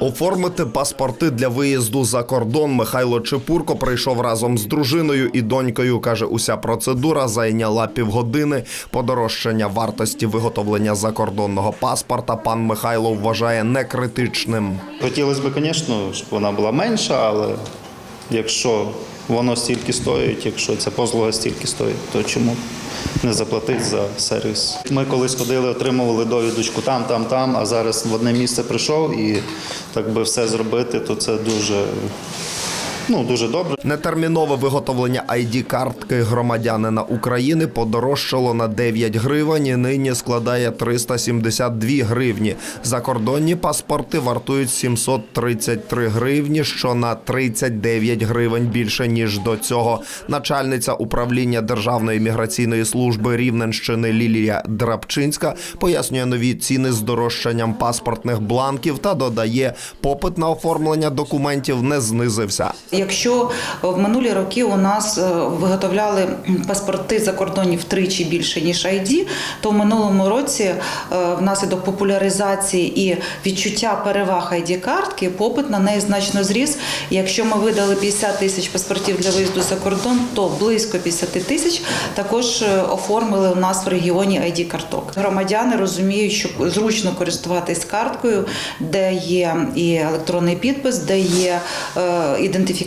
Оформити паспорти для виїзду за кордон Михайло Чепурко прийшов разом з дружиною і донькою. каже, уся процедура зайняла півгодини. Подорожчання вартості виготовлення закордонного паспорта пан Михайло вважає некритичним. Хотілося б, звісно, щоб вона була менша, але якщо воно стільки стоїть, якщо ця послуга стільки стоїть, то чому не заплатити за сервіс? Ми колись ходили, отримували довідочку там, там, там, а зараз в одне місце прийшов і так би все зробити, то це дуже, ну, дуже добре. Нетермінове виготовлення ID-картки громадянина України подорожчало на 9 гривень і нині складає 372 гривні. Закордонні паспорти вартують 733 гривні, що на 39 гривень більше ніж до цього. Начальниця управління Державної міграційної служби Рівненщини Лілія Драбчинська пояснює нові ціни з дорожчанням паспортних бланків та додає, попит на оформлення документів не знизився. Якщо в минулі роки у нас е, виготовляли паспорти закордонні втричі більше ніж ID, то в минулому році е, внаслідок популяризації і відчуття переваг ID картки попит на неї значно зріс. Якщо ми видали 50 тисяч паспортів для виїзду за кордон, то близько 50 тисяч також е, оформили у нас в регіоні ID карток. Громадяни розуміють, що зручно користуватись карткою, де є і електронний підпис, де є е,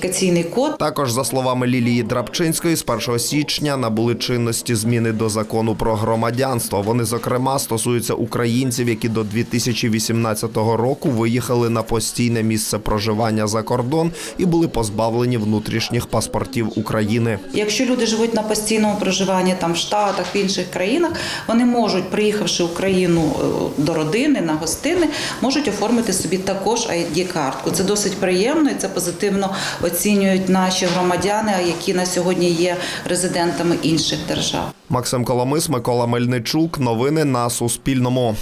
ідентифікаційний код. Також, за словами Лілії Драбчинської, з 1 січня набули чинності зміни до закону про громадянство. Вони, зокрема, стосуються українців, які до 2018 року виїхали на постійне місце проживання за кордон і були позбавлені внутрішніх паспортів України. Якщо люди живуть на постійному проживанні там в Штатах, в інших країнах, вони можуть, приїхавши в Україну е, до родини на гостини, можуть оформити собі також ID-картку. Це досить приємно і це позитивно оцінюють наші громадяни, які на сьогодні є резидентами інших держав. Максим Коломис, Микола Мельничук. Новини на Суспільному.